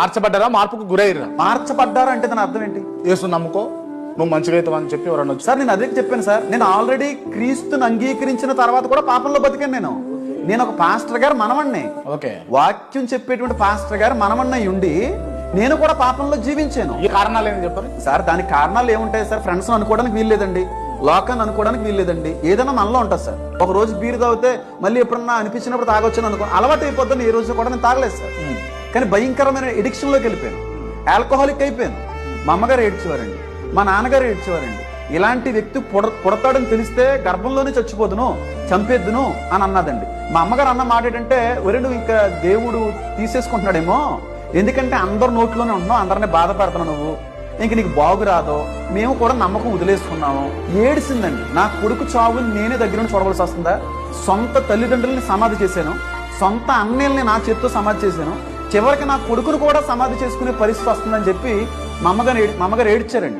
మార్చబడ్డారా? మార్పుకు గురయ్యారా? మార్చబడ్డారు అంటే దాని అర్థం ఏంటి? యేసు నమ్ముకో. నువ్వు మంచిగా అని చెప్పి ఎవరన్నా వచ్చి సార్ నేను అదే చెప్పాను సార్. నేను ఆల్రెడీ క్రీస్తుని అంగీకరించిన తర్వాత కూడా పాపంలో బతికాను నేను. నేను ఒక పాస్టర్ గారు మనవణ్ణి. ఓకే. వాక్యం చెప్పేటువంటి పాస్టర్ గారు మనవణ్ణి ఉండి నేను కూడా పాపంలో జీవించాను. ఈ కారణాలు ఏమి చెప్పారు సార్ దానికి కారణాలు ఏముంటాయి సార్? ఫ్రెండ్స్ అనుకోవడానికి వీల్లేదండి. లోకాన్ని అనుకోవడానికి వీల్లేదండి. ఏదైనా మనలో ఉంటుంది సార్. ఒక రోజు బీరు తాగితే మళ్ళీ ఎప్పుడన్నా అనిపించినప్పుడు తాగొచ్చాను అనుకో అలవాటు అయిపోద్దని ఏ రోజు కూడా నేను తాగలేదు సార్. కానీ భయంకరమైన ఎడిక్షన్లోకి వెళ్ళిపోయాను. ఆల్కహాలిక్ అయిపోయాను. మా అమ్మగారు ఏడ్చేవారండి. మా నాన్నగారు ఏడ్చేవారండి. ఇలాంటి వ్యక్తి పుడ పుడతాడని తెలిస్తే గర్భంలోనే చచ్చిపోదును చంపేద్దును అని అన్నదండి. మా అమ్మగారు అన్న మాట ఏంటంటే ఒరే నువ్వు ఇంకా దేవుడు తీసేసుకుంటున్నాడేమో. ఎందుకంటే అందరు నోట్లోనే ఉంటున్నావు అందరిని బాధ పెడుతున్నావు నువ్వు. ఇంక నీకు బాగురాదో మేము కూడా నమ్మకం వదిలేసుకున్నాము. ఏడిసిందండి. నా కొడుకు చావుని నేనే దగ్గర నుంచి చూడవలసి వస్తుందా? సొంత తల్లిదండ్రుల్ని సమాధి చేశాను. సొంత అన్నయ్యల్ని నా చేత్తో సమాధి చేశాను. చివరికి నా కొడుకును కూడా సమాధి చేసుకునే పరిస్థితి వస్తుందని చెప్పి మా అమ్మగారు ఏడి- మా అమ్మగారు ఏడ్చారండి.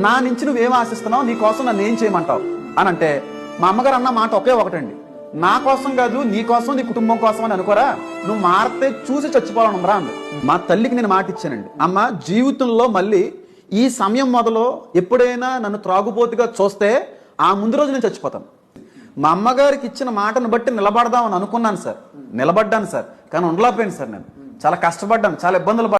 నా నుంచి నువ్వేం ఆశిస్తున్నావు నీ కోసం నన్ను ఏం చేయమంటావు? అని అంటే మా అమ్మగారు అన్న మాట ఒకే ఒకటండి. నా కోసం కాదు నీ కోసం నీ కుటుంబం కోసం అని అనుకోరా? నువ్వు మారితే చూసి చచ్చిపోవాలని ఉందరా అంది. మా తల్లికి నేను మాట ఇచ్చానండి. అమ్మ జీవితంలో మళ్ళీ ఈ సమయం మొదలు ఎప్పుడైనా నన్ను త్రాగుబోతుగా చూస్తే ఆ ముందు రోజు నేను చచ్చిపోతాను మా అమ్మగారికి ఇచ్చిన మాటను బట్టి నిలబడదామని అనుకున్నాను సార్. నిలబడ్డాను సార్. కానీ ఉండలేకపోయాను సార్ నేను. చాలా కష్టపడ్డాం చాలా ఇబ్బందులు